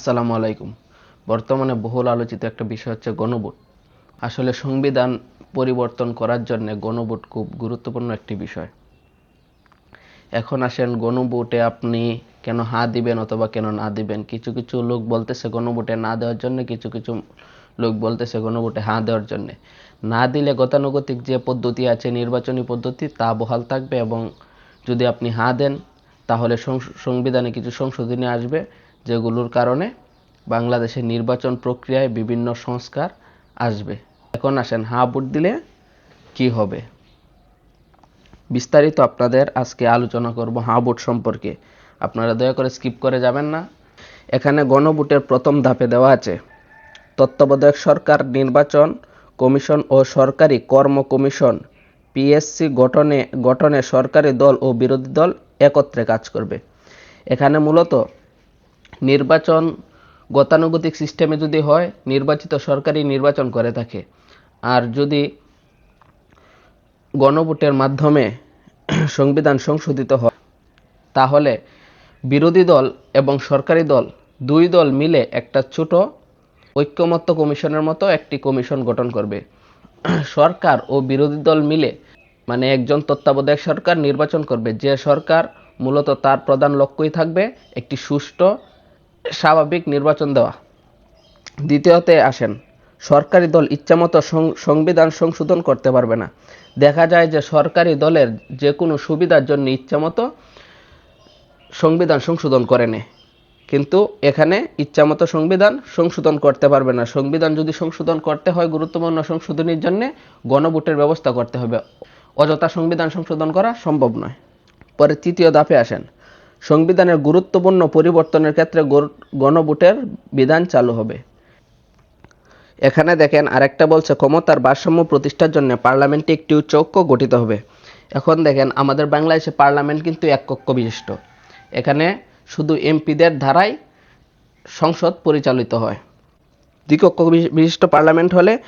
আসসালামু আলাইকুম। বর্তমানে বহুল আলোচিত একটা বিষয় হচ্ছে গণভোট। আসলে সংবিধান পরিবর্তন করার জন্য গণভোট খুব গুরুত্বপূর্ণ একটি বিষয়। এখন আসেন, গণভোটে আপনি কেন হা দিবেন অথবা কেন না দিবেন? কিছু কিছু লোক বলতেছে গণভোটে না দেওয়ার জন্য, কিছু কিছু লোক বলতেছে গণভোটে হা দেওয়ার জন্য। না দিলে গতানুগতিক যে পদ্ধতি আছে, নির্বাচনী পদ্ধতি, তা বহাল থাকবে এবং যদি আপনি হা দেন, তাহলে সংবিধানে কিছু সংশোধনী আসবে। যেগুলোর কারণে বাংলাদেশের নির্বাচন প্রক্রিয়ায় বিভিন্ন সংস্কার আসবে। এখন আসেন, হা ভোট দিলে কি হবে? বিস্তারিত আপনাদের আজকে আলোচনা করব হা ভোট সম্পর্কে। আপনারা দয়া করে স্কিপ করে যাবেন না। এখানে গণভোটের প্রথম ধাপে দেওয়া আছে, তত্ত্বাবধায়ক সরকার নির্বাচন কমিশন ও সরকারি কর্ম কমিশন, পিএসসি গঠনে গঠনে সরকারি দল ও বিরোধী দল একত্রে কাজ করবে। এখানে মূলত নির্বাচন গতানুগতিক সিস্টেমে যদি হয়, নির্বাচিত সরকারি নির্বাচন করে থাকে আর যদি গণভোটের মাধ্যমে সংবিধান সংশোধিত হয়, তাহলে বিরোধী দল এবং সরকারি দল দুই দল মিলে একটা ছোট ঐক্যমত্য কমিশনের মতো একটি কমিশন গঠন করবে। সরকার ও বিরোধী দল মিলে মানে একজন তত্ত্বাবধায়ক সরকার নির্বাচন করবে। যে সরকার মূলত তার প্রধান লক্ষ্যই থাকবে একটি সুষ্ঠু স্বাভাবিক নির্বাচন দেওয়া। দ্বিতীয়তে আসেন, সরকারি দল ইচ্ছামতো সংবিধান সংশোধন করতে পারবে না। দেখা যায় যে সরকারি দলের যে কোনো সুবিধার জন্য ইচ্ছামতো সংবিধান সংশোধন করে নেয়। কিন্তু এখানে ইচ্ছামতো সংবিধান সংশোধন করতে পারবে না। সংবিধান যদি সংশোধন করতে হয় গুরুত্বপূর্ণ সংশোধনীর জন্য গণভোটের ব্যবস্থা করতে হবে। অযথা সংবিধান সংশোধন করা সম্ভব নয়। পরে তৃতীয় ধাপে আসেন সংবিধানের গুরুত্বপূর্ণ পরিবর্তনের ক্ষেত্রে গণভোটের বিধান চালু হবে। এখানে দেখেন, আরেকটা বলছে, ক্ষমতার ভারসাম্য প্রতিষ্ঠার জন্য পার্লামেন্টে একটি উচ্চ গঠিত হবে। এখন দেখেন, আমাদের বাংলাদেশে পার্লামেন্ট কিন্তু এক কক্ষ বিশিষ্ট। এখানে শুধু এমপিদের ধারাই সংসদ পরিচালিত হয়। দ্বিকক্ষ বিশি- বিশিষ্ট পার্লামেন্ট হলে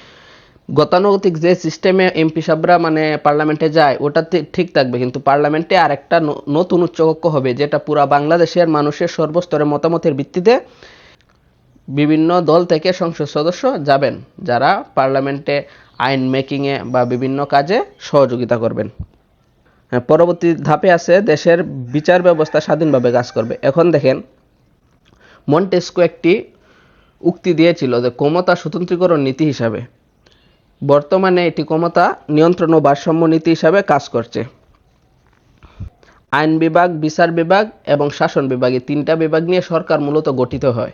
গতানুগতিক যে সিস্টেমে এমপি সাবরা মানে পার্লামেন্টে যায়, ওটা ঠিক থাকবে। কিন্তু পার্লামেন্টে আরেকটা ন- নতুন উচ্চকক্ষ হবে, যেটা পুরা বাংলাদেশের মানুষের সর্বস্তরের মতামতের ভিত্তিতে বিভিন্ন দল থেকে সংসদ সদস্য যাবেন, যারা পার্লামেন্টে আইন মেকিংয়ে বা বিভিন্ন কাজে সহযোগিতা করবেন। পরবর্তী ধাপে আছে দেশের বিচার ব্যবস্থা স্বাধীনভাবে কাজ করবে। এখন দেখেন, মন্টেস্কো একটি উক্তি দিয়েছিল যে ক্ষমতা স্বতন্ত্রীকরণ নীতি হিসাবে। বর্তমানে এটি ক্ষমতা নিয়ন্ত্রণ ও ভারসাম্য নীতি হিসাবে কাজ করছে। আইন বিভাগ, বিচার বিভাগ এবং শাসন বিভাগ তিনটা বিভাগ নিয়ে সরকার মূলত গঠিত হয়।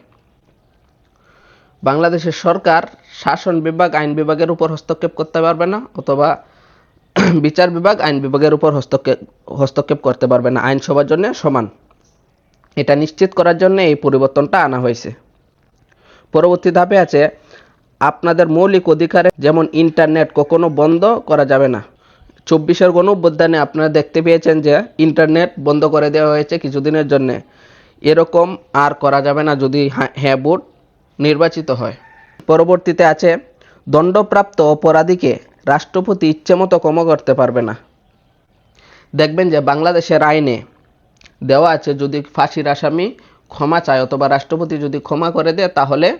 বাংলাদেশের সরকার শাসন বিভাগ আইন বিভাগের উপর হস্তক্ষেপ করতে পারবে না অথবা বিচার বিভাগ আইন বিভাগের উপর হস্তক্ষেপ হস্তক্ষেপ করতে পারবে না। আইন সবার জন্য সমান। এটা নিশ্চিত করার জন্য এই পরিবর্তনটা আনা হয়েছে। পরবর্তী ধাপে আছে আপনাদের মৌলিক অধিকারে যেমন ইন্টারনেট কখনো বন্ধ করা যাবে না। চব্বিশের গণ অভ্যুত্থানে আপনারা দেখতে পেয়েছেন যে ইন্টারনেট বন্ধ করে দেওয়া হয়েছে কিছুদিনের জন্যে। এরকম আর করা যাবে না যদি হ্যাঁ- ভোট নির্বাচিত হয়। পরবর্তীতে আছে, দণ্ডপ্রাপ্ত অপরাধীকে রাষ্ট্রপতি ইচ্ছেমতো ক্ষমা করতে পারবে না। দেখবেন যে বাংলাদেশের আইনে দেওয়া আছে যদি ফাঁসির আসামি ক্ষমা চায় অথবা রাষ্ট্রপতি যদি ক্ষমা করে দেয় তাহলে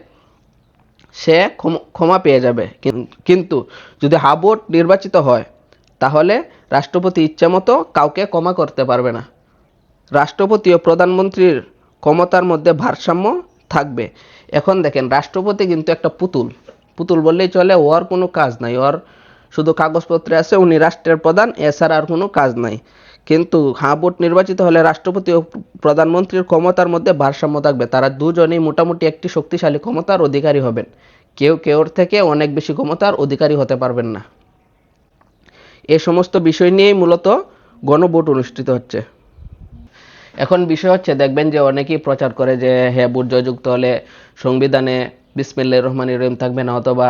সে ক্ষম- পেয়ে যাবে। কিন্তু যদি হাবোট নির্বাচিত হয়, তাহলে রাষ্ট্রপতি ইচ্ছামতো কাউকে ক্ষমা করতে পারবে না। রাষ্ট্রপতি ও প্রধানমন্ত্রীর ক্ষমতার মধ্যে ভারসাম্য থাকবে। এখন দেখেন, রাষ্ট্রপতি কিন্তু একটা পুতুল। পুতুল বললেই চলে, ওর কোনো কাজ নাই। ওর শুধু কাগজপত্রে আছে, উনি রাষ্ট্রের প্রধান, এছাড়া আর কোনো কাজ নাই। কিন্তু হ্যাঁ ভোট নির্বাচিত হলে রাষ্ট্রপতি ও প্রধানমন্ত্রীর ক্ষমতার মধ্যে ভারসাম্য থাকবে। তারা দুজনেই মোটামুটি একটি শক্তিশালী ক্ষমতার অধিকারী হবেন। কেউ কেউর থেকে অনেক বেশি ক্ষমতার অধিকারী হতে পারবেন না। এ সমস্ত বিষয় নিয়েই মূলত গণভোট অনুষ্ঠিত হচ্ছে। এখন বিষয় হচ্ছে, দেখবেন যে অনেকেই প্রচার করে যে হ্যাঁ ভোট জয়যুক্ত হলে সংবিধানে বিসমিল্লা রহমান রহিম থাকবে না, অথবা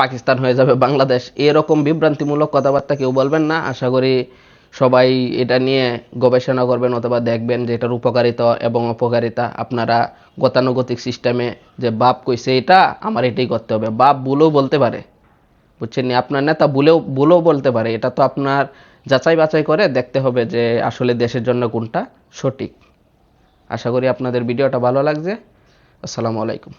পাকিস্তান হয়ে যাবে বাংলাদেশ। এরকম বিভ্রান্তিমূলক কথাবার্তা কেউ বলবেন না। আশা করি সবাই এটা নিয়ে গবেষণা করবেন অথবা দেখবেন যে এটার উপকারিতা এবং অপকারিতা আপনারা গতানুগতিক সিস্টেমে যে বাপ কইছে এটা, আমার এটাই করতে হবে। বাপ বলেও বলতে পারে, বুঝছেন নি? আপনার নেতা বলেও ভুলেও বলতে পারে। এটা তো আপনার যাচাই বাছাই করে দেখতে হবে যে আসলে দেশের জন্য কোনটা সঠিক। আশা করি আপনাদের ভিডিওটা ভালো লাগছে। আসসালামু আলাইকুম।